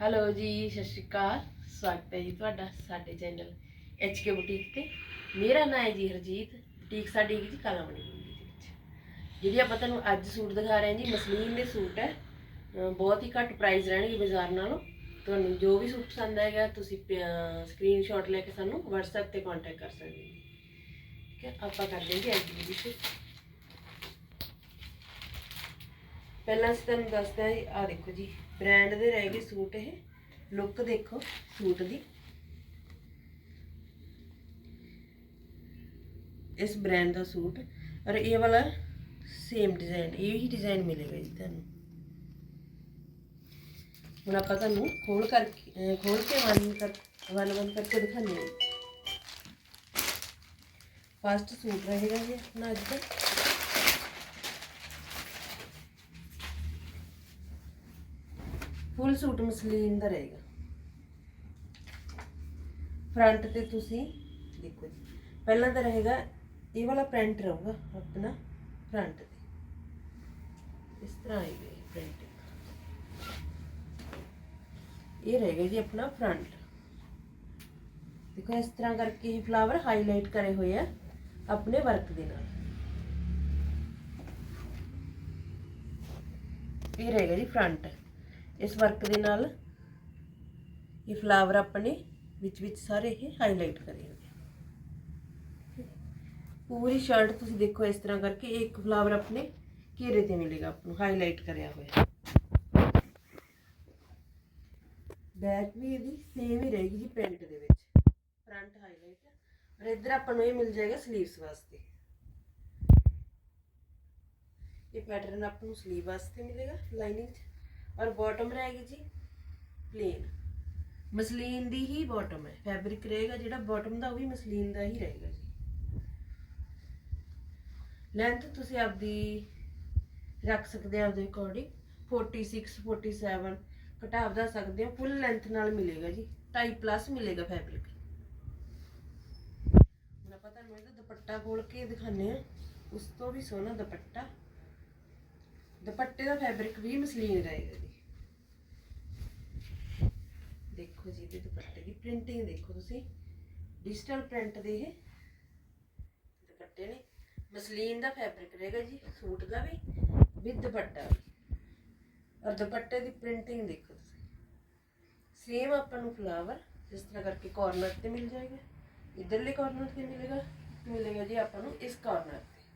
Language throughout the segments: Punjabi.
ਹੈਲੋ ਜੀ, ਸਤਿ ਸ਼੍ਰੀ ਅਕਾਲ। ਸਵਾਗਤ ਹੈ ਜੀ ਤੁਹਾਡਾ ਸਾਡੇ ਚੈਨਲ ਕੇ ਬੁਟੀਕ ਤੇ। ਮੇਰਾ ਨਾਮ ਹੈ ਜੀ ਹਰਜੀਤ ਬੁਟੀਕ ਸਾਡੀ ਜੀ ਕਾਲਾਮਣੀ ਗੁੰਡੀ ਦੇ ਵਿੱਚ। ਜਿਹੜੀ ਆਪਾਂ ਤੁਹਾਨੂੰ ਅੱਜ ਸੂਟ ਦਿਖਾ ਰਹੇ ਹਾਂ ਜੀ, ਮਸਲੀਨ ਦੇ ਸੂਟ ਹੈ। ਬਹੁਤ ਹੀ ਘੱਟ ਪ੍ਰਾਈਸ ਰਹਿਣਗੇ ਬਾਜ਼ਾਰ ਨਾਲੋਂ। ਤੁਹਾਨੂੰ ਜੋ ਵੀ ਸੂਟ ਪਸੰਦ ਆਏਗਾ, ਤੁਸੀਂ ਸਕਰੀਨਸ਼ਾਟ ਲੈ ਕੇ ਸਾਨੂੰ WhatsApp ਤੇ ਕੰਟੈਕਟ ਕਰ ਸਕਦੇ ਹੋ ਠੀਕ ਹੈ, ਆਪਾਂ ਕਰ ਲੈਂਗੇ ਅੱਜ ਦੀ ਵੀਡੀਓ ਪਹਿਲਾਂ ਅਸੀਂ ਤੁਹਾਨੂੰ ਦੱਸਦੇ ਹਾਂ ਜੀ, ਆਹ ਦੇਖੋ ਜੀ। ਬ੍ਰਾਂਡ ਦੇ ਰਹਿ ਸੂਟ ਇਹ। ਲੁੱਕ ਦੇਖੋ, ਸੂਟ ਦੀ। ਇਸ ਬ੍ਰਾਂਡ ਦਾ ਸੂਟ। ਔਰ ਇਹ ਵਾਲਾ ਸੇਮ ਡਿਜ਼ਾਈਨ ਇਹ ਹੀ ਡਿਜ਼ਾਈਨ ਮਿਲੇਗਾ ਜੀ ਤੁਹਾਨੂੰ। ਹੁਣ ਆਪਾਂ ਤੁਹਾਨੂੰ ਖੋਲ ਕਰਕੇ, ਅਹ ਖੋਲ ਕੇ ਵਨ ਕਰ, ਵਨ ਵਨ ਕਰਕੇ ਦਿਖਾਉਂਦੇ ਹਾਂ ਫਸਟ ਸੂਟ ਰਹੇਗਾ ਜੀ ਆਪਣਾ ਅੱਜ ਦਾ। ਫੁੱਲ ਸੂਟ ਮਸਲੀਨ ਦਾ ਰਹੇਗਾ ਫਰੰਟ ਤੇ ਤੁਸੀਂ ਦੇਖੋ ਜੀ ਪਹਿਲਾਂ ਤਾਂ ਰਹੇਗਾ ਇਹ ਵਾਲਾ ਪ੍ਰਿੰਟ ਰਹੂਗਾ ਆਪਣਾ ਫਰੰਟ ਤੇ ਇਸ ਤਰ੍ਹਾਂ ਆਏਗਾ ਇਹ ਪ੍ਰਿੰਟ ਇਹ ਰਹੇਗਾ ਜੀ ਆਪਣਾ ਫਰੰਟ ਦੇਖੋ ਇਸ ਤਰ੍ਹਾਂ ਕਰਕੇ ਇਹ ਫਲਾਵਰ ਹਾਈਲਾਈਟ ਕਰੇ ਹੋਏ ਆ ਆਪਣੇ ਵਰਕ ਦੇ ਨਾਲ ਇਹ ਰਹੇਗਾ ਜੀ ਫਰੰਟ ਇਸ ਵਰਕ ਦੇ ਨਾਲ ਇਹ ਫਲਾਵਰ ਆਪਣੇ ਵਿੱਚ ਵਿੱਚ ਸਾਰੇ ਇਹ ਹਾਈਲਾਈਟ ਕਰੇ ਪੂਰੀ ਸ਼ਰਟ ਤੁਸੀਂ ਦੇਖੋ ਇਸ ਤਰ੍ਹਾਂ ਕਰਕੇ ਇੱਕ ਫਲਾਵਰ ਆਪਣੇ ਘੇਰੇ ਤੇ ਮਿਲੇਗਾ ਆਪ ਨੂੰ ਹਾਈਲਾਈਟ ਕਰਿਆ ਹੋਇਆ। ਬੈਕ ਵੀ ਇਹਦੀ ਸੇਮ ਹੀ ਰਹੇਗੀ ਜੀ ਪ੍ਰਿੰਟ ਦੇ ਵਿੱਚ। ਫਰੰਟ ਹਾਈਲਾਈਟ ਔਰ ਇੱਧਰ ਆਪਾਂ ਨੂੰ ਇਹ ਮਿਲ ਜਾਏਗਾ 슬ੀਵਸ ਵਾਸਤੇ। ਇਹ ਪੈਟਰਨ ਆਪ ਨੂੰ 슬ੀਵ ਵਾਸਤੇ ਮਿਲੇਗਾ ਲਾਈਨਿੰਗ 'ਚ। ਔਰ ਬਾਟਮ ਰਹੇਗੀ ਜੀ ਪਲੇਨ ਮਸਲੀਨ ਦੀ ਹੀ ਬਾਟਮ ਹੈ ਫੈਬਰਿਕ ਰਹੇਗਾ, ਜਿਹੜਾ ਬਾਟਮ ਦਾ ਉਹ ਵੀ ਮਸਲੀਨ ਦਾ ਹੀ ਰਹੇਗਾ ਜੀ। ਲੈਂਥ ਤੁਸੀਂ ਆਪਦੀ ਰੱਖ ਸਕਦੇ ਆ ਆਪਦੇ ਅਕੋਰਡਿੰਗ 46 47 ਘਟਾ ਵਧਾ ਸਕਦੇ ਹੋ ਫੁੱਲ ਲੈਂਥ ਨਾਲ ਮਿਲੇਗਾ ਜੀ 2.5 ਪਲੱਸ ਮਿਲੇਗਾ ਫੈਬਰਿਕ ਹੁਣ ਆਪਾਂ ਤੁਹਾਨੂੰ ਇਹਦਾ ਦੁਪੱਟਾ ਖੋਲ ਕੇ ਦਿਖਾਉਂਦੇ ਆ। ਉਸ ਤੋਂ ਵੀ ਸੋਹਣਾ ਦੁਪੱਟਾ। ਦੁਪੱਟੇ ਦਾ ਫੈਬਰਿਕ ਵੀ ਮਸਲੀਨ ਰਹੇਗਾ ਜੀ। ਦੇਖੋ ਜੀ ਇਹਦੇ ਦੁਪੱਟੇ ਦੀ ਪ੍ਰਿੰਟਿੰਗ ਦੇਖੋ ਤੁਸੀਂ। ਡਿਜੀਟਲ ਪ੍ਰਿੰਟ ਦੇ ਇਹ ਦੁਪੱਟੇ ਨੇ। ਮਸਲੀਨ ਦਾ ਫੈਬਰਿਕ ਰਹੇਗਾ ਜੀ, ਸੂਟ ਦਾ ਵੀ ਵਿਦ ਦੁਪੱਟਾ ਔਰ ਦੁਪੱਟੇ ਦੀ ਪ੍ਰਿੰਟਿੰਗ ਦੇਖੋ ਤੁਸੀਂ। ਸੇਮ ਆਪਾਂ ਨੂੰ ਫਲਾਵਰ ਜਿਸ ਤਰ੍ਹਾਂ ਕਰਕੇ ਕਾਰਨਰ ਤੇ ਮਿਲ ਜਾਏਗਾ। ਇਧਰਲੇ ਕਾਰਨਰ ਤੇ ਮਿਲੇਗਾ ਮਿਲੇਗਾ ਜੀ ਆਪਾਂ ਨੂੰ ਇਸ ਕਾਰਨਰ ਤੇ।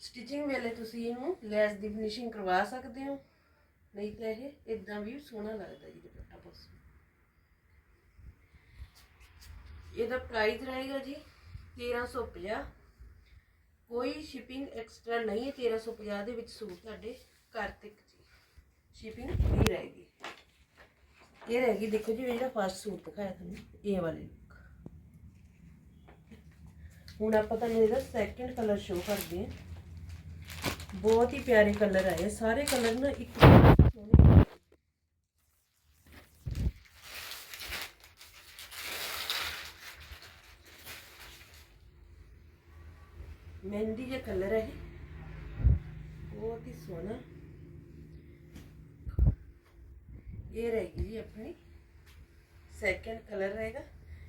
ਸਟਿਚਿੰਗ ਵੇਲੇ ਤੁਸੀਂ ਇਹਨੂੰ ਲੈਸ ਦੀ ਫਿਨਿਸ਼ਿੰਗ ਕਰਵਾ ਸਕਦੇ ਹੋ। ਨਹੀਂ ਤਾਂ ਇਹ ਇਦਾਂ ਵੀ ਸੋਹਣਾ ਲੱਗਦਾ ਜੀ ਦੁਪੱਟਾ ਬਹੁਤ ਸੋਹਣਾ। ਇਹਦਾ ਪ੍ਰਾਈਸ ਰਹੇਗਾ ਜੀ 1350 ਕੋਈ ਸ਼ਿਪਿੰਗ ਐਕਸਟਰਾ ਨਹੀਂ ਹੈ 1350 ਦੇ ਵਿੱਚ ਸੂਟ ਤੁਹਾਡੇ ਘਰ ਤੱਕ ਜੀ। ਸ਼ਿਪਿੰਗ ਫ੍ਰੀ ਰਹੇਗੀ। ਇਹ ਰਹੇਗੀ, ਦੇਖੋ ਜੀ, ਇਹ ਜਿਹੜਾ ਫਸਟ ਸੂਟ ਦਿਖਾਇਆ ਤੁਹਾਨੂੰ, ਇਹ ਵਾਲੇ ਲੁੱਕ ਹੁਣ ਆਪਾਂ ਤੁਹਾਨੂੰ ਇਹਦਾ ਸੈਕਿੰਡ ਕਲਰ ਸ਼ੋ ਕਰਦੇ ਹਾਂ। ਬਹੁਤ ਹੀ ਪਿਆਰੇ ਕਲਰ ਆਏ ਸਾਰੇ ਕਲਰ ਨਾ ਇੱਕ ਸੋਹਣੇ ਮਹਿੰਦੀ ਜਿਹਾ ਕਲਰ ਹੈ ਇਹ ਬਹੁਤ ਹੀ ਸੋਹਣਾ ਇਹ ਰਹੇਗੀ ਜੀ ਆਪਣੀ ਸੈਕੰਡ ਕਲਰ ਰਹੇਗਾ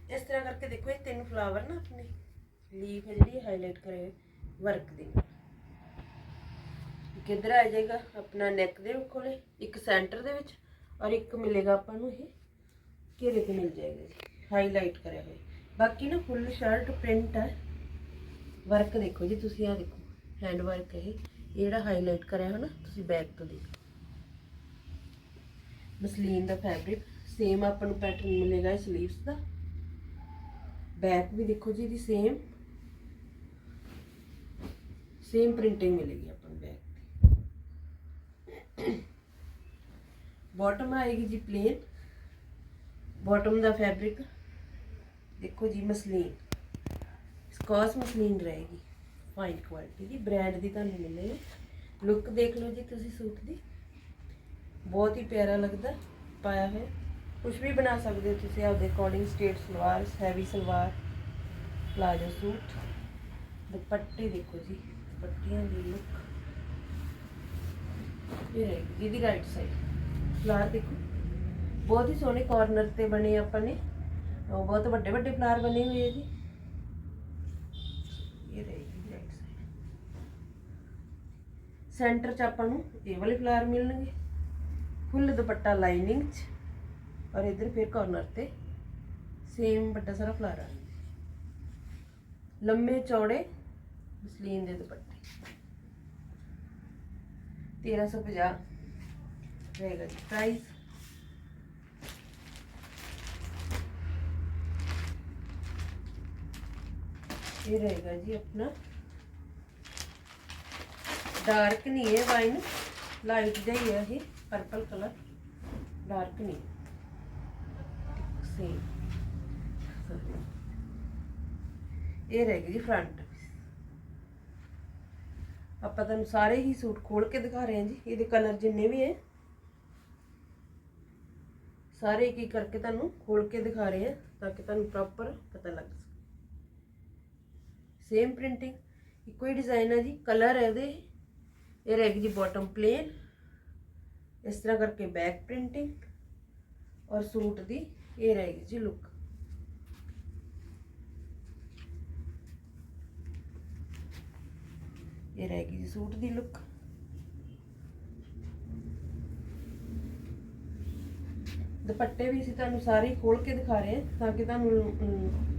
ਇਸ ਤਰ੍ਹਾਂ ਕਰਕੇ ਦੇਖੋ ਇਹ ਤਿੰਨ ਫਲਾਵਰ ਨਾ ਆਪਣੀ ਲੀਫ ਹੈ ਜਿਹੜੀ ਹਾਈਲਾਈਟ ਕਰੇ ਵਰਕ ਦੀ ਕਿੱਧਰ ਆ ਜਾਏਗਾ? ਆਪਣਾ ਨੈਕ ਦੇ ਕੋਲੇ, ਇੱਕ ਸੈਂਟਰ ਦੇ ਵਿੱਚ ਔਰ ਇੱਕ ਮਿਲੇਗਾ ਆਪਾਂ ਨੂੰ ਇਹ ਘੇਰੇ ਤੇ ਮਿਲ ਜਾਏਗਾ ਜੀ ਹਾਈਲਾਈਟ ਕਰਿਆ ਹੋਇਆ। ਬਾਕੀ ਨਾ ਫੁੱਲ ਸ਼ਰਟ ਪ੍ਰਿੰਟ ਹੈ ਵਰਕ ਦੇਖੋ ਜੀ ਤੁਸੀਂ ਆ ਦੇਖੋ ਹੈਂਡ ਵਰਕ ਇਹ। ਜਿਹੜਾ ਹਾਈਲਾਈਟ ਕਰਿਆ ਹੈ ਨਾ, ਤੁਸੀਂ ਬੈਕ ਤੋਂ ਦੇਖੋ। ਮਸਲੀਨ ਦਾ ਫੈਬਰਿਕ ਸੇਮ ਆਪਾਂ ਨੂੰ ਪੈਟਰਨ ਮਿਲੇਗਾ ਇਸ 슬ੀਵਸ ਦਾ। ਬੈਕ ਵੀ ਦੇਖੋ ਜੀ ਇਹਦੀ ਸੇਮ ਸੇਮ ਪ੍ਰਿੰਟਿੰਗ ਮਿਲੇਗੀ ਬਾਟਮ ਆਏਗੀ ਜੀ ਪਲੇਨ ਬਾਟਮ ਦਾ ਫੈਬਰਿਕ ਦੇਖੋ ਜੀ ਮਸਲੀਨ। ਸਕॉच ਮਸਲੀਨ ਰਹੇਗੀ। ਫਾਈਨ ਕੁਆਲਿਟੀ ਦੀ ਬ੍ਰਾਂਡ ਦੀ ਤੁਹਾਨੂੰ ਮਿਲੇਗੀ। ਲੁੱਕ ਦੇਖ ਲਓ ਜੀ ਤੁਸੀਂ ਸੂਟ ਦੀ। ਬਹੁਤ ਹੀ ਪਿਆਰਾ ਲੱਗਦਾ। ਪਾਇਆ ਹੋਇਆ। ਕੁਝ ਵੀ ਬਣਾ ਸਕਦੇ ਹੋ ਤੁਸੀਂ ਆਪਦੇ according state salwar heavy salwar. Palazzo suit. ਦੁਪੱਟੇ ਦੇਖੋ ਜੀ। ਦੁਪੱਟਿਆਂ ਦੀ ਲੁੱਕ ਇਹ ਰਹੇਗੀ ਇਹਦੀ ਰਾਈਟ ਸਾਈਡ ਫਲਾਰ ਦੇਖੋ। ਬਹੁਤ ਹੀ ਸੋਹਣੇ ਕਾਰਨਰ ਤੇ ਬਣੇ ਆਪਾਂ ਨੇ। ਉਹ ਬਹੁਤ ਵੱਡੇ ਵੱਡੇ ਫਲਾਰ ਬਣੇ ਹੋਏ ਆ ਜੀ ਇਹ ਰਹੇਗੀ ਰਾਈਟ ਸਾਈਡ ਸੈਂਟਰ 'ਚ ਆਪਾਂ ਨੂੰ ਇਹ ਵਾਲੇ ਫਲਾਰ ਮਿਲਣਗੇ। ਫੁੱਲ ਦੁਪੱਟਾ ਲਾਈਨਿੰਗ 'ਚ। ਔਰ ਇਧਰ ਫਿਰ ਕਾਰਨਰ ਤੇ ਸੇਮ ਵੱਡਾ ਸਾਰਾ ਫਲਾਰ ਆ। ਲੰਮੇ ਚੌੜੇ ਮਸਲੀਨ ਦੇ ਦੁਪੱਟੇ। तेरह सौ पचास। रहेगा जी प्राइस ये रहेगा जी अपना। डार्क नहीं है वाइन लाइट ही है ये पर्पल कलर डार्क नहीं सेम ये रहेगी जी फ्रंट ਆਪਾਂ ਤੁਹਾਨੂੰ ਸਾਰੇ ਹੀ ਸੂਟ ਖੋਲ ਕੇ ਦਿਖਾ ਰਹੇ ਹਾਂ ਜੀ, ਇਹਦੇ ਕਲਰ ਜਿੰਨੇ ਵੀ ਹੈ। ਸਾਰੇ ਕੀ ਕਰਕੇ ਤੁਹਾਨੂੰ ਖੋਲ ਕੇ ਦਿਖਾ ਰਹੇ ਹਾਂ, ਤਾਂ ਕਿ ਤੁਹਾਨੂੰ ਪ੍ਰੋਪਰ ਪਤਾ ਲੱਗ ਸਕੇ। ਸੇਮ ਪ੍ਰਿੰਟਿੰਗ ਇੱਕੋ ਹੀ ਡਿਜ਼ਾਈਨ ਹੈ ਜੀ ਕਲਰ ਹੈ ਇਹਦੇ। ਇਹ ਰਹੇਗੀ ਜੀ ਬਾਟਮ ਪਲੇਨ ਇਸ ਤਰ੍ਹਾਂ ਕਰਕੇ ਬੈਕ ਪ੍ਰਿੰਟਿੰਗ ਔਰ ਸੂਟ ਦੀ ਇਹ ਰਹੇਗੀ ਜੀ ਲੁੱਕ ਇਹ ਰਹੇਗੀ ਜੀ ਸੂਟ ਦੀ ਲੁੱਕ ਦੁਪੱਟੇ ਵੀ ਅਸੀਂ ਤੁਹਾਨੂੰ ਸਾਰੇ ਖੋਲ ਕੇ ਦਿਖਾ ਰਹੇ ਹਾਂ, ਤਾਂ ਕਿ ਤੁਹਾਨੂੰ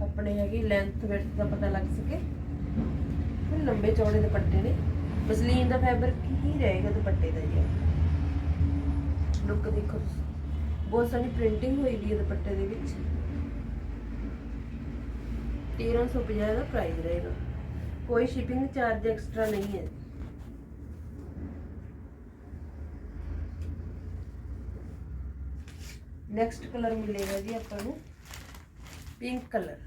ਆਪਣੇ ਹੈਗੀ ਲੈਂਥ ਵਿਡਥ ਦਾ ਪਤਾ ਲੱਗ ਸਕੇ। ਇਹ ਲੰਬੇ ਚੌੜੇ ਦੁਪੱਟੇ ਨੇ। ਮਸਲੀਨ ਦਾ ਫੈਬਰਿਕ ਹੀ ਰਹੇਗਾ ਦੁਪੱਟੇ ਦਾ ਜੀ? ਲੁੱਕ ਦੇਖੋ ਬਹੁਤ ਸਾਰੀ ਪ੍ਰਿੰਟਿੰਗ ਹੋਈ ਵੀ ਹੈ ਦੁਪੱਟੇ ਦੇ ਵਿੱਚ। 1350 ਦਾ ਪ੍ਰਾਈਸ ਰਹੇਗਾ। ਕੋਈ ਸ਼ਿਪਿੰਗ ਚਾਰਜ ਐਕਸਟਰਾ ਨਹੀਂ ਹੈ। ਨੈਕਸਟ ਕਲਰ ਮਿਲੇਗਾ ਜੀ ਆਪਾਂ ਨੂੰ। ਪਿੰਕ ਕਲਰ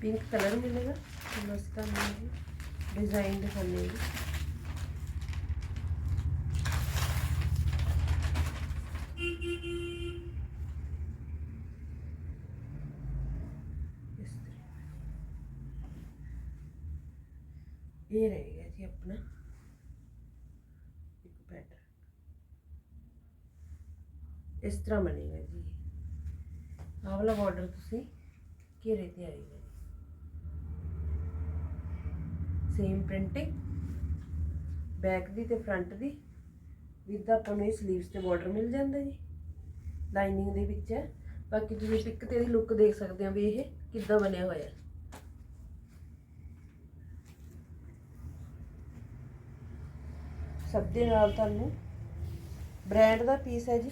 ਪਿੰਕ ਕਲਰ ਮਿਲੇਗਾ। ਨਸਤਾ ਦਿਖਾਉਂਦੇ ਹਾਂ ਇਹ ਰਹਿ ਗਿਆ ਜੀ ਆਪਣਾ। ਇੱਕ ਪੈਟਰਨ ਇਸ ਤਰ੍ਹਾਂ ਬਣੇਗਾ ਜੀ। ਆਹ ਵਾਲਾ ਬਾਰਡਰ ਤੁਸੀਂ ਘੇਰੇ ਤੇ ਆਏਗਾ ਸੇਮ ਪ੍ਰਿੰਟਿੰਗ ਬੈਕ ਦੀ ਤੇ ਫਰੰਟ ਦੀ। ਵਿਦ ਆਪਾਂ ਨੂੰ ਇਹ ਸਲੀਵਸ ਤੇ ਬਾਰਡਰ ਮਿਲ ਜਾਂਦਾ ਜੀ। ਲਾਈਨਿੰਗ ਦੇ ਵਿੱਚ ਹੈ। ਬਾਕੀ ਤੁਸੀਂ ਪਿੱਕ ਤੇ ਦੀ ਲੁੱਕ ਦੇਖ ਸਕਦੇ ਹੋ ਵੀ ਇਹ ਕਿੱਦਾਂ ਬਣਿਆ ਹੋਇਆ। ਹੈ ਸਭ ਦੇ ਨਾਲ ਤੁਹਾਨੂੰ ਬ੍ਰਾਂਡ ਦਾ ਪੀਸ ਹੈ ਜੀ।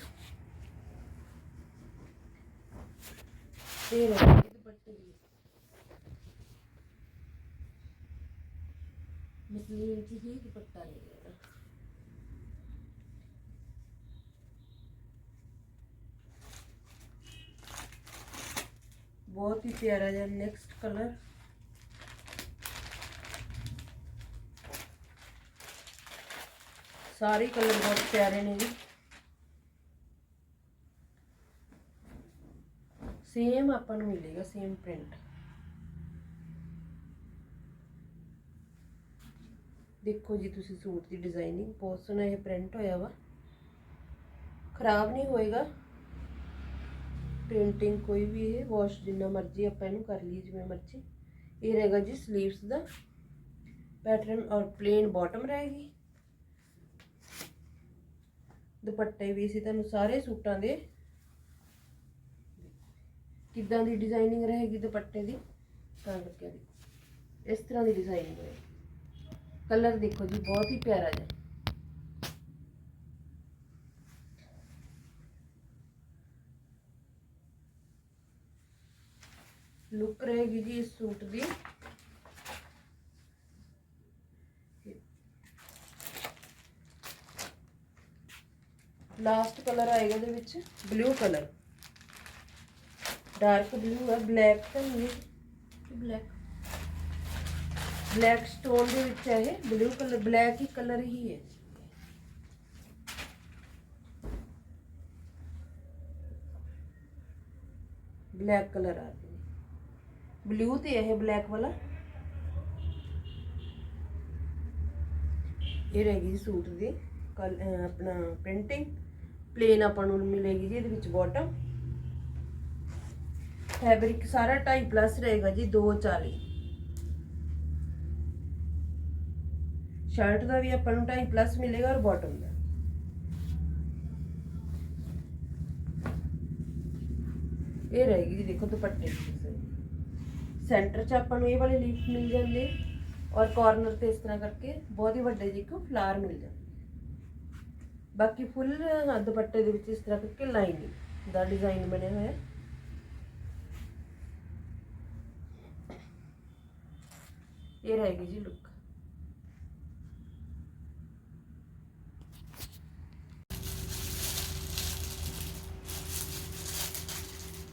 ਤੇ ਰਹੇਗੀ ਦੁਪੱਟੇ ਦੀ। ਮਸਲੀਨ ਚ ਹੀ ਦੁਪੱਟਾ ਰਹੇਗਾ ਬਹੁਤ ਹੀ ਪਿਆਰਾ ਜਿਹਾ ਨੈਕਸਟ ਕਲਰ ਸਾਰੇ ਕਲਰ ਬਹੁਤ ਪਿਆਰੇ ਨੇ ਜੀ। ਸੇਮ ਆਪਾਂ ਨੂੰ ਮਿਲੇਗਾ ਸੇਮ ਪ੍ਰਿੰਟ ਦੇਖੋ ਜੀ ਤੁਸੀਂ ਸੂਟ ਦੀ ਡਿਜ਼ਾਈਨਿੰਗ ਬਹੁਤ ਸੋਹਣਾ ਇਹ ਪ੍ਰਿੰਟ ਹੋਇਆ ਵਾ। ਖਰਾਬ ਨਹੀਂ ਹੋਏਗਾ। ਪ੍ਰਿੰਟਿੰਗ ਕੋਈ ਵੀ ਇਹ ਵਾਸ਼ ਜਿੰਨਾ ਮਰਜ਼ੀ ਆਪਾਂ ਇਹਨੂੰ ਕਰ ਲਈਏ, ਜਿਵੇਂ ਮਰਜ਼ੀ। ਇਹ ਰਹੇਗਾ ਜੀ 슬ੀਵਸ ਦਾ। ਪੈਟਰਨ ਔਰ ਪਲੇਨ ਬਾਟਮ ਰਹੇਗੀ। ਦੁਪੱਟੇ ਵੀ ਸੀ ਤੁਹਾਨੂੰ ਸਾਰੇ ਸੂਟਾਂ ਦੇ। ਕਿੱਦਾਂ ਦੀ ਡਿਜ਼ਾਈਨਿੰਗ ਰਹੇਗੀ ਦੁਪੱਟੇ ਦੀ? ਤਾਂ ਕਰਕੇ ਦੇਖੋ ਇਸ ਤਰ੍ਹਾਂ ਦੀ ਡਿਜ਼ਾਈਨਿੰਗ ਰਹੇਗੀ ਕਲਰ ਦੇਖੋ ਜੀ, ਬਹੁਤ ਹੀ ਪਿਆਰਾ ਜਿਹਾ। ਲੁੱਕ ਰਹੇਗੀ ਜੀ ਇਸ ਸੂਟ ਦੀ। ਲਾਸਟ ਕਲਰ ਆਏਗਾ ਇਹਦੇ ਵਿੱਚ ਬਲੂ ਕਲਰ ਡਾਰਕ ਬਲੂ ਹੈ ਬਲੈਕ ਤਾਂ ਨਹੀਂ ਬਲੈਕ ਬਲੈਕ ਸਟੋਨ ਦੇ ਵਿੱਚ ਹੈ ਇਹ ਬਲੂ ਕਲਰ ਬਲੈਕ ਹੀ ਕਲਰ ਹੀ ਹੈ। ਬਲੈਕ ਕਲਰ ਆ ਗਿਆ ਬਲੂ ਤੇ ਇਹ ਬਲੈਕ ਵਾਲਾ। ਇਹ ਰਹੇਗੀ ਜੀ ਸੂਟ ਦੀ ਆਪਣਾ ਪ੍ਰਿੰਟਿੰਗ ਪਲੇਨ ਆਪਾਂ ਨੂੰ ਮਿਲੇਗੀ ਜੀ ਇਹਦੇ ਵਿੱਚ ਬਾਟਮ ਫੈਬਰਿਕ ਸਾਰਾ 2.5 ਪਲੱਸ ਰਹੇਗਾ ਜੀ 240 ਸ਼ਰਟ ਦਾ ਵੀ ਆਪਾਂ ਨੂੰ 2.5 ਪਲੱਸ ਮਿਲੇਗਾ ਔਰ ਬਾਟਮ ਦਾ। ਇਹ ਰਹੇਗੀ ਜੀ, ਦੇਖੋ ਦੁਪੱਟੇ ਸੈਂਟਰ 'ਚ ਆਪਾਂ ਨੂੰ ਇਹ ਵਾਲੇ ਲੀਫ ਮਿਲ ਜਾਂਦੇ ਔਰ ਕਾਰਨਰ ਤੇ ਇਸ ਤਰ੍ਹਾਂ ਕਰਕੇ ਬਹੁਤ ਹੀ ਵੱਡੇ ਜਿਹੇ ਇੱਕ ਫਲਾਰ ਮਿਲ ਜਾਂਦੇ। ਬਾਕੀ ਫੁੱਲ ਦੁਪੱਟੇ ਦੇ ਵਿੱਚ ਇਸ ਤਰ੍ਹਾਂ ਕਰਕੇ ਲਾਈਨਿੰਗ ਦਾ ਡਿਜ਼ਾਈਨ ਬਣਿਆ ਹੋਇਆ ਹੈ। ਇਹ ਰਹੇਗੀ ਜੀ ਲੁੱਕ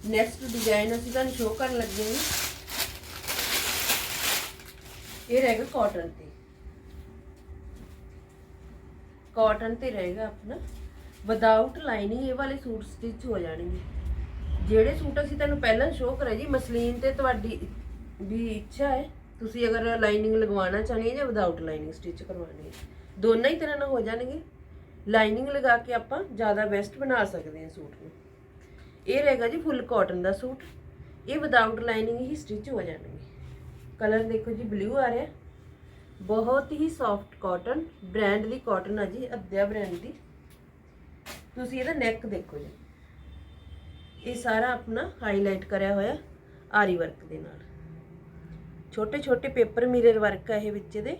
ਨੈਕਸਟ ਡਿਜ਼ਾਈਨ ਅਸੀਂ ਤੁਹਾਨੂੰ ਸ਼ੋਅ ਕਰਨ ਲੱਗੇ ਹਾਂ। ਇਹ ਰਹੇਗਾ ਕਾਟਨ ਤੇ। ਕਾਟਨ ਤੇ ਰਹੇਗਾ ਆਪਣਾ। ਵਿਦਆਊਟ ਲਾਈਨਿੰਗ ਇਹ ਵਾਲੇ ਸੂਟ ਸਟਿਚ ਹੋ ਜਾਣਗੇ। ਜਿਹੜੇ ਸੂਟ ਅਸੀਂ ਤੁਹਾਨੂੰ ਪਹਿਲਾਂ ਸ਼ੋਅ ਕਰੇ ਜੀ, ਮਸਲੀਨ ਤੇ ਤੁਹਾਡੀ ਵੀ ਇੱਛਾ ਹੈ, ਤੁਸੀਂ ਅਗਰ ਲਾਈਨਿੰਗ ਲਗਵਾਉਣਾ ਚਾਹੁੰਦੇ ਹੋ ਜਾਂ ਵਿਦਆਊਟ ਲਾਈਨਿੰਗ ਸਟਿਚ ਕਰਵਾਉਣੀ ਹੈ। ਦੋਨਾਂ ਹੀ ਤਰ੍ਹਾਂ ਨਾਲ ਹੋ ਜਾਣਗੇ। ਲਾਈਨਿੰਗ ਲਗਾ ਕੇ ਆਪਾਂ ਜ਼ਿਆਦਾ ਬੈਸਟ ਬਣਾ ਸਕਦੇ ਹਾਂ ਸੂਟ ਨੂੰ। ਇਹ ਰਹੇਗਾ ਜੀ ਫੁੱਲ ਕਾਟਨ ਦਾ ਸੂਟ। ਇਹ ਵਿਦਆਊਟ ਲਾਈਨਿੰਗ ਹੀ ਸਟਿਚ ਹੋ ਜਾਣਗੇ। ਕਲਰ ਦੇਖੋ ਜੀ ਬਲੂ ਆ ਰਿਹਾ। ਬਹੁਤ ਹੀ ਸੌਫਟ ਕਾਟਨ ਬ੍ਰਾਂਡ ਦੀ ਕਾਟਨ ਆ ਜੀ ਅਧਿਆ ਬ੍ਰਾਂਡ ਦੀ। ਤੁਸੀਂ ਇਹਦਾ ਨੈਕ ਦੇਖੋ ਜੀ। ਇਹ ਸਾਰਾ ਆਪਣਾ ਹਾਈਲਾਈਟ ਕਰਿਆ ਹੋਇਆ ਆਰੀ ਵਰਕ ਦੇ ਨਾਲ। ਛੋਟੇ ਛੋਟੇ ਪੇਪਰ ਮਿਰਰ ਵਰਕ ਆ ਇਹ ਵਿੱਚ ਇਹਦੇ।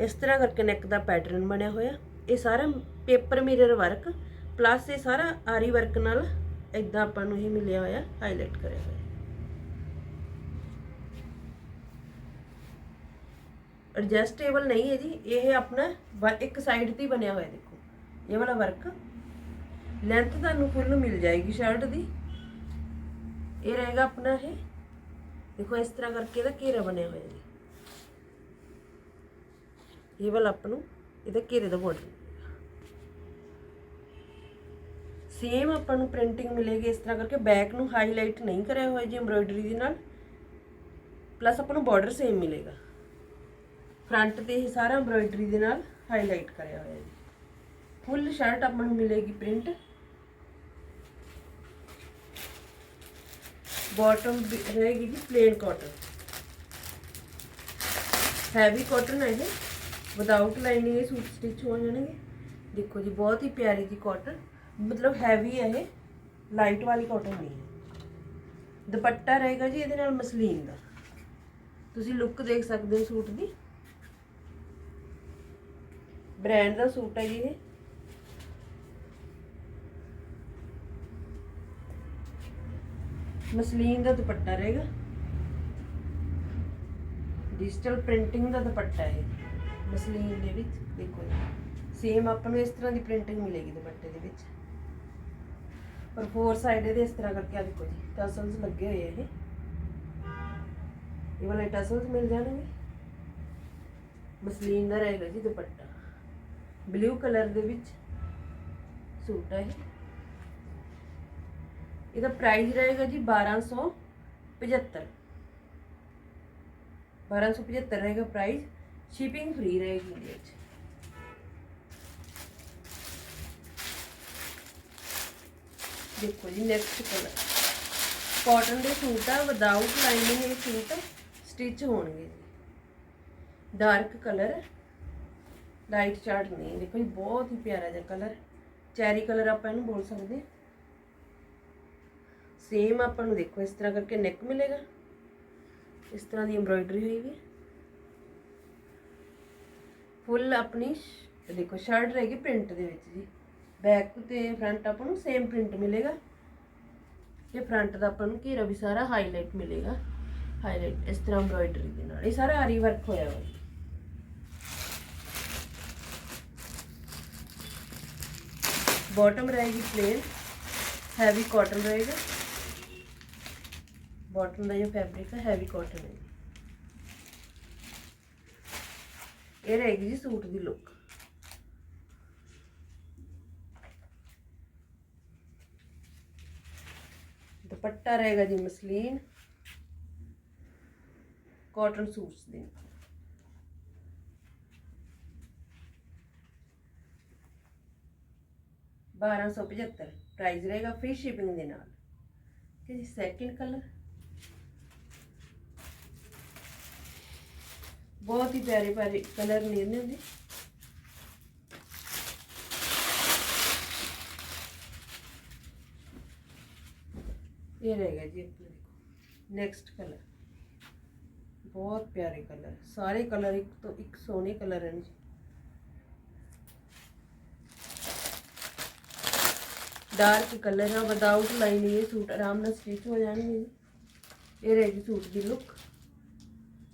ਇਸ ਤਰ੍ਹਾਂ ਕਰਕੇ ਨੈਕ ਦਾ ਪੈਟਰਨ ਬਣਿਆ ਹੋਇਆ। ਇਹ ਸਾਰਾ ਪੇਪਰ ਮਿਰਰ ਵਰਕ ਪਲੱਸ ਇਹ ਸਾਰਾ ਆਰੀ ਵਰਕ ਨਾਲ ਇਦਾਂ ਆਪਾਂ ਨੂੰ ਇਹ ਮਿਲਿਆ ਹੋਇਆ ਹਾਈਲਾਈਟ ਕਰਿਆ ਹੋਇਆ। ਐਡਜਸਟੇਬਲ ਨਹੀਂ ਹੈ ਜੀ, ਇਹ ਆਪਣਾ ਵ- ਇੱਕ ਸਾਈਡ ਤੇ ਹੀ ਬਣਿਆ ਹੋਇਆ ਦੇਖੋ। ਇਹ ਵਾਲਾ ਵਰਕ ਲੈਂਥ ਤੁਹਾਨੂੰ ਫੁੱਲ ਮਿਲ ਜਾਏਗੀ ਸ਼ਰਟ ਦੀ। ਇਹ ਰਹੇਗਾ ਆਪਣਾ ਇਹ। ਦੇਖੋ ਇਸ ਤਰ੍ਹਾਂ ਕਰਕੇ ਇਹਦਾ ਘੇਰਾ ਬਣਿਆ ਹੋਇਆ ਜੀ। ਇਹ ਵਾਲਾ ਆਪਾਂ ਨੂੰ ਇਹਦਾ ਘੇਰੇ ਦਾ ਬਾਰਡਰ ਸੇਮ ਆਪਾਂ ਨੂੰ ਪ੍ਰਿੰਟਿੰਗ ਮਿਲੇਗੀ, ਇਸ ਤਰ੍ਹਾਂ ਕਰਕੇ ਬੈਕ ਨੂੰ ਹਾਈਲਾਈਟ ਨਹੀਂ ਕਰਿਆ ਹੋਇਆ ਜੀ ਐਮਬ੍ਰੋਇਡਰੀ ਦੇ ਨਾਲ। ਪਲੱਸ ਆਪਾਂ ਨੂੰ ਬਾਰਡਰ ਸੇਮ ਮਿਲੇਗਾ। ਫਰੰਟ ਤੇ ਇਹ ਸਾਰਾ ਐਮਬ੍ਰੋਇਡਰੀ ਦੇ ਨਾਲ ਹਾਈਲਾਈਟ ਕਰਿਆ ਹੋਇਆ ਜੀ। ਫੁੱਲ ਸ਼ਰਟ ਆਪਾਂ ਨੂੰ ਮਿਲੇਗੀ ਪ੍ਰਿੰਟ ਬਾਟਮ ਰਹੇਗੀ ਜੀ ਪਲੇਨ ਕਾਟਨ ਹੈਵੀ ਕਾਟਨ ਹੈ ਇਹ। ਵਿਦਆਊਟ ਲਾਈਨਿੰਗ ਇਹ ਸੂਟ ਸਟਿਚ ਹੋ ਜਾਣਗੇ। ਦੇਖੋ ਜੀ, ਬਹੁਤ ਹੀ ਪਿਆਰੀ ਜੀ ਕਾਟਨ ਮਤਲਬ ਹੈਵੀ ਹੈ ਇਹ। ਲਾਈਟ ਵਾਲੀ ਕਾਟਨ ਨਹੀਂ ਹੈ। ਦੁਪੱਟਾ ਰਹੇਗਾ ਜੀ ਇਹਦੇ ਨਾਲ ਮਸਲੀਨ ਦਾ। ਤੁਸੀਂ ਲੁੱਕ ਦੇਖ ਸਕਦੇ ਹੋ ਸੂਟ ਦੀ। ਬ੍ਰਾਂਡ ਦਾ ਸੂਟ ਹੈ ਜੀ ਇਹ। ਮਸਲੀਨ ਦਾ ਦੁਪੱਟਾ ਰਹੇਗਾ। ਡਿਜੀਟਲ ਪ੍ਰਿੰਟਿੰਗ ਦਾ ਦੁਪੱਟਾ ਹੈ ਮਸਲੀਨ ਦੇ ਵਿੱਚ, ਦੇਖੋ ਜੀ। ਸੇਮ ਆਪਾਂ ਨੂੰ ਇਸ ਤਰ੍ਹਾਂ ਦੀ ਪ੍ਰਿੰਟਿੰਗ ਮਿਲੇਗੀ ਦੁਪੱਟੇ ਦੇ ਵਿੱਚ। ਪਰ ਫੋਰ ਸਾਈਡ ਇਹਦੇ ਇਸ ਤਰ੍ਹਾਂ ਕਰਕੇ ਆ ਦੇਖੋ ਜੀ ਟਸਲਸ ਲੱਗੇ ਹੋਏ ਆ ਇਹ। ਇਹ ਵਾਲੇ ਟਸਲਸ ਮਿਲ ਜਾਣਗੇ। ਮਸਲੀਨ ਦਾ ਰਹੇਗਾ ਜੀ ਦੁਪੱਟਾ। ਬਲੂ ਕਲਰ ਦੇ ਵਿੱਚ ਸੂਟ ਹੈ ਇਹਦਾ ਪ੍ਰਾਈਸ ਰਹੇਗਾ ਜੀ 1275 1275 ਰਹੇਗਾ ਪ੍ਰਾਈਸ ਸ਼ਿਪਿੰਗ ਫ੍ਰੀ ਰਹੇਗੀ ਇਹਦੇ ਵਿੱਚ। ਦੇਖੋ ਜੀ ਨੈਕਸਟ ਕਲਰ ਕਾਟਨ ਦੇ ਸੂਟ ਆ ਵਿਦਆਊਟ ਲਾਈਨਿੰਗ ਇਹ ਸੂਟ ਸਟਿਚ ਹੋਣਗੇ ਜੀ। ਡਾਰਕ ਕਲਰ ਲਾਈਟ ਚਾਰਟ ਨਹੀਂ ਦੇਖੋ ਜੀ, ਬਹੁਤ ਹੀ ਪਿਆਰਾ ਜਿਹਾ ਕਲਰ ਚੈਰੀ ਕਲਰ ਆਪਾਂ ਇਹਨੂੰ ਬੋਲ ਸਕਦੇ ਸੇਮ ਆਪਾਂ ਨੂੰ ਦੇਖੋ, ਇਸ ਤਰ੍ਹਾਂ ਕਰਕੇ ਨੈਕ ਮਿਲੇਗਾ। ਇਸ ਤਰ੍ਹਾਂ ਦੀ ਐਮਬ੍ਰੋਇਡਰੀ ਹੋਈ ਵੀ ਫੁੱਲ ਆਪਣੀ ਦੇਖੋ ਸ਼ਰਟ ਰਹੇਗੀ ਪ੍ਰਿੰਟ ਦੇ ਵਿੱਚ ਜੀ। ਬੈਕ ਤੇ ਫਰੰਟ ਆਪਾਂ ਨੂੰ ਸੇਮ ਪ੍ਰਿੰਟ ਮਿਲੇਗਾ। ਇਹ ਫਰੰਟ ਦਾ ਆਪਾਂ ਨੂੰ ਘੇਰਾ ਵੀ ਸਾਰਾ ਹਾਈਲਾਈਟ ਮਿਲੇਗਾ। ਹਾਈਲਾਈਟ ਇਸ ਤਰ੍ਹਾਂ ਐਮਬ੍ਰੋਇਡਰੀ ਦੇ ਨਾਲ। ਇਹ ਸਾਰਾ ਆਰੀ ਵਰਕ ਹੋਇਆ ਹੋਇਆ बॉटम रहेगी प्लेन हैवी कॉटन रहेगा बॉटम का जो फैब्रिक है हैवी कॉटन है ये रहेगी जी सूट की लुक दुपट्टा रहेगा जी मसलीन ਕਾਟਨ ਸੂਟਸ ਦੇ ਬਾਰਾਂ ਸੌ ਪਝੱਤਰ ਪ੍ਰਾਈਸ ਰਹੇਗਾ ਫ੍ਰੀ ਸ਼ਿਪਿੰਗ ਦੇ ਨਾਲ। ਕਿ ਜੀ ਸੈਕਿੰਡ ਕਲਰ ਬਹੁਤ ਹੀ ਪਿਆਰੇ ਪਿਆਰੇ ਕਲਰ ਨੇ ਇਹਨਾਂ ਦੇ ਇਹ ਰਹੇਗਾ ਜੀ ਆਪਣੇ ਦੇਖੋ। ਨੈਕਸਟ ਕਲਰ ਬਹੁਤ ਪਿਆਰੇ ਕਲਰ ਸਾਰੇ ਕਲਰ ਇੱਕ ਤੋਂ ਇੱਕ ਸੋਹਣੇ ਕਲਰ ਹਨ ਜੀ। ਡਾਰਕ ਕਲਰ ਆ ਵਿਦਆਊਟ ਲਾਈਨ ਇਹ ਸੂਟ ਆਰਾਮ ਨਾਲ ਸਟਿਚ ਹੋ ਜਾਣਗੇ। ਜੀ ਇਹ ਰਹੇਗੀ ਸੂਟ ਦੀ ਲੁੱਕ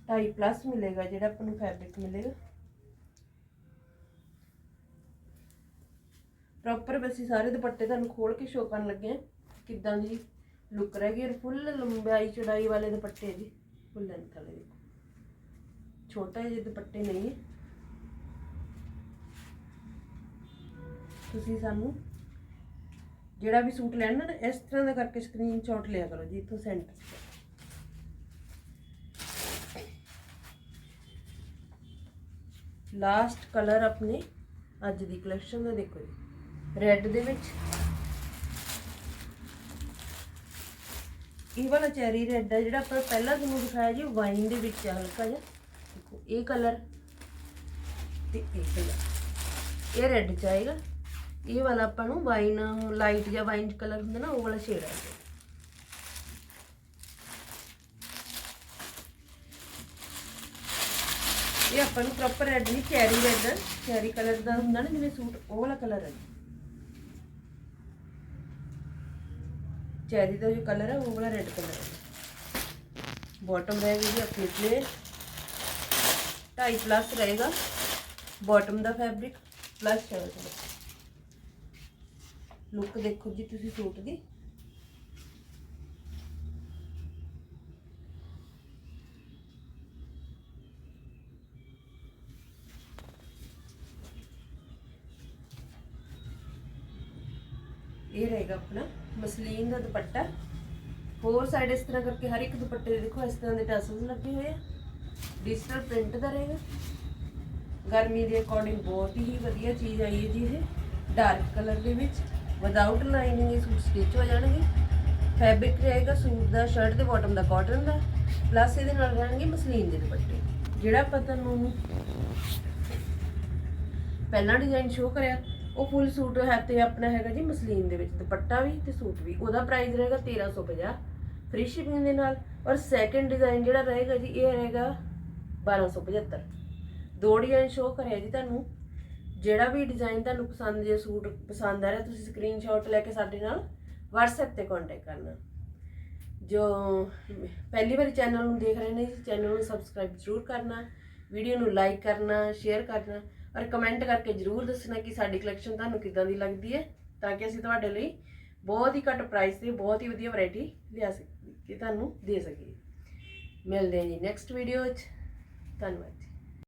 2.5 ਪਲੱਸ ਮਿਲੇਗਾ ਜਿਹੜਾ ਆਪਾਂ ਨੂੰ ਫੈਬਰਿਕ ਮਿਲੇਗਾ। ਪ੍ਰੋਪਰ ਵੈਸੇ ਸਾਰੇ ਦੁਪੱਟੇ ਤੁਹਾਨੂੰ ਖੋਲ ਕੇ ਸ਼ੋ ਕਰਨ ਲੱਗੇ ਆ। ਕਿੱਦਾਂ ਦੀ ਲੁੱਕ ਰਹੇਗੀ ਔਰ ਫੁੱਲ ਲੰਬਾਈ ਚੜਾਈ ਵਾਲੇ ਦੁਪੱਟੇ ਜੀ। ਫੁੱਲ ਲੈਂਥ ਵਾਲੇ ਦੇਖੋ। ਛੋਟਾ ਜਿਹੇ ਦੁਪੱਟੇ ਨਹੀਂ ਤੁਸੀਂ ਸਾਨੂੰ ਜਿਹੜਾ ਵੀ ਸੂਟ ਲੈਣਾ ਨਾ, ਇਸ ਤਰ੍ਹਾਂ ਦਾ ਕਰਕੇ ਸਕਰੀਨਸ਼ਾਟ ਲਿਆ ਕਰੋ ਜੀ, ਇੱਥੋਂ ਸੈਂਟਰ ਲਾਸਟ ਕਲਰ ਆਪਣੇ ਅੱਜ ਦੀ ਕਲੈਕਸ਼ਨ ਦਾ ਦੇਖੋ ਜੀ। ਰੈੱਡ ਦੇ ਵਿੱਚ। ਇਹ ਵਾਲਾ ਚੈਰੀ ਰੈੱਡ ਹੈ ਜਿਹੜਾ ਆਪਾਂ ਪਹਿਲਾਂ ਤੁਹਾਨੂੰ ਦਿਖਾਇਆ ਜੀ ਵਾਈਨ ਦੇ ਵਿੱਚ ਆ, ਹਲਕਾ ਜਿਹਾ। ਦੇਖੋ, ਇਹ ਕਲਰ ਤੇ ਇਹ ਕਲਰ ਇਹ ਰੈੱਡ ਚ ਆਏਗਾ। ਇਹ ਵਾਲਾ ਆਪਾਂ ਨੂੰ ਵਾਈਨ ਲਾਈਟ ਜਾਂ ਵਾਈਨ ਕਲਰ ਹੁੰਦਾ ਨਾ, ਉਹ ਵਾਲਾ ਸ਼ੇਡ ਹੈ ਇਹ ਆਪਾਂ ਨੂੰ ਪ੍ਰੋਪਰ ਰੈੱਡ ਨਹੀਂ ਚੈਰੀ ਰੈੱਡ ਚੈਰੀ ਕਲਰ ਦਾ ਹੁੰਦਾ ਨਾ, ਜਿਵੇਂ ਸੂਟ, ਉਹ ਵਾਲਾ ਕਲਰ ਹੈ ਚੈਰੀ ਦਾ ਜੋ ਕਲਰ ਹੈ ਉਹ ਵਾਲਾ ਰੈੱਡ ਕਲਰ ਹੈ ਬਾਟਮ ਰਹੇਗੀ ਜੀ ਆਪਣੀ ਪਲੇਟ 2.5 ਪਲੱਸ ਰਹੇਗਾ। ਬਾਟਮ ਦਾ ਫੈਬਰਿਕ ਪਲੱਸ ਚੈਰੀ ਦਾ ਲੁੱਕ ਦੇਖੋ ਜੀ, ਤੁਸੀਂ ਸੂਟ ਦੀ। ਇਹ ਰਹੇਗਾ ਆਪਣਾ ਮਸਲੀਨ ਦਾ ਦੁਪੱਟਾ। ਹੋਰ ਸਾਈਡ ਇਸ ਤਰ੍ਹਾਂ ਕਰਕੇ ਹਰ ਇੱਕ ਦੁਪੱਟੇ ਦੇ ਦੇਖੋ, ਇਸ ਤਰ੍ਹਾਂ ਦੇ ਟੈਸਲਸ ਲੱਗੇ ਹੋਏ ਆ। ਡਿਜੀਟਲ ਪ੍ਰਿੰਟ ਦਾ ਰਹੇਗਾ। ਗਰਮੀ ਦੇ ਅਕੋਰਡਿੰਗ ਬਹੁਤ ਹੀ ਵਧੀਆ ਚੀਜ਼ ਆਈ ਹੈ ਜੀ ਇਹ ਡਾਰਕ ਕਲਰ ਦੇ ਵਿੱਚ। ਵਿਦਆਊਟ ਲਾਈਨਿੰਗ ਇਹ ਸੂਟ ਸਟਿਚ ਹੋ ਜਾਣਗੇ। ਫੈਬਰਿਕ ਰਹੇਗਾ ਸੂਟ ਦਾ ਸ਼ਰਟ ਤੇ ਬਾਟਮ ਦਾ ਕਾਟਨ ਦਾ। ਪਲੱਸ ਇਹਦੇ ਨਾਲ ਰਹਿਣਗੇ ਮਸਲੀਨ ਦੇ ਦੁਪੱਟੇ। ਜਿਹੜਾ ਆਪਾਂ ਤੁਹਾਨੂੰ ਪਹਿਲਾਂ ਡਿਜ਼ਾਈਨ ਸ਼ੋ ਕਰਿਆ, ਉਹ ਫੁੱਲ ਸੂਟ ਹੈ ਤੇ ਆਪਣਾ ਹੈਗਾ ਜੀ ਮਸਲੀਨ ਦੇ ਵਿੱਚ ਦੁਪੱਟਾ ਵੀ ਤੇ ਸੂਟ ਵੀ। ਉਹਦਾ ਪ੍ਰਾਈਸ ਰਹੇਗਾ 1350 ਫ੍ਰੀ ਸ਼ਿਪਿੰਗ ਦੇ ਨਾਲ। ਔਰ ਸੈਕੰਡ ਡਿਜ਼ਾਈਨ ਜਿਹੜਾ ਰਹੇਗਾ ਜੀ, ਇਹ ਰਹੇਗਾ 1275 ਦੋ ਡਿਜ਼ਾਈਨ ਸ਼ੋ ਕਰਿਆ ਜੀ ਤੁਹਾਨੂੰ। ਜਿਹੜਾ ਵੀ ਡਿਜ਼ਾਈਨ ਤੁਹਾਨੂੰ ਪਸੰਦ ਜੇ ਸੂਟ ਪਸੰਦ ਆ ਰਿਹਾ, ਤੁਸੀਂ ਸਕਰੀਨਸ਼ਾਟ ਲੈ ਕੇ ਸਾਡੇ ਨਾਲ WhatsApp ਤੇ ਕੰਟੈਕਟ ਕਰਨਾ। ਜੋ ਪਹਿਲੀ ਵਾਰੀ ਚੈਨਲ ਨੂੰ ਦੇਖ ਰਹੇ ਨੇ ਚੈਨਲ ਨੂੰ ਸਬਸਕ੍ਰਾਈਬ ਜ਼ਰੂਰ ਕਰਨਾ ਵੀਡੀਓ ਨੂੰ ਲਾਈਕ ਕਰਨਾ ਸ਼ੇਅਰ ਕਰਨਾ ਔਰ ਕਮੈਂਟ ਕਰਕੇ ਜ਼ਰੂਰ ਦੱਸਣਾ ਕਿ ਸਾਡੀ ਕਲੈਕਸ਼ਨ ਤੁਹਾਨੂੰ ਕਿੱਦਾਂ ਦੀ ਲੱਗਦੀ ਹੈ, ਤਾਂ ਕਿ ਅਸੀਂ ਤੁਹਾਡੇ ਲਈ ਬਹੁਤ ਹੀ ਘੱਟ ਪ੍ਰਾਈਸ ਤੇ ਬਹੁਤ ਹੀ ਵਧੀਆ ਵੈਰਾਈਟੀ ਲਿਆ ਸਕੀਏ, ਕਿ ਤੁਹਾਨੂੰ ਦੇ ਸਕੀਏ। ਮਿਲਦੇ ਹਾਂ ਜੀ ਨੈਕਸਟ ਵੀਡੀਓ 'ਚ। ਧੰਨਵਾਦ।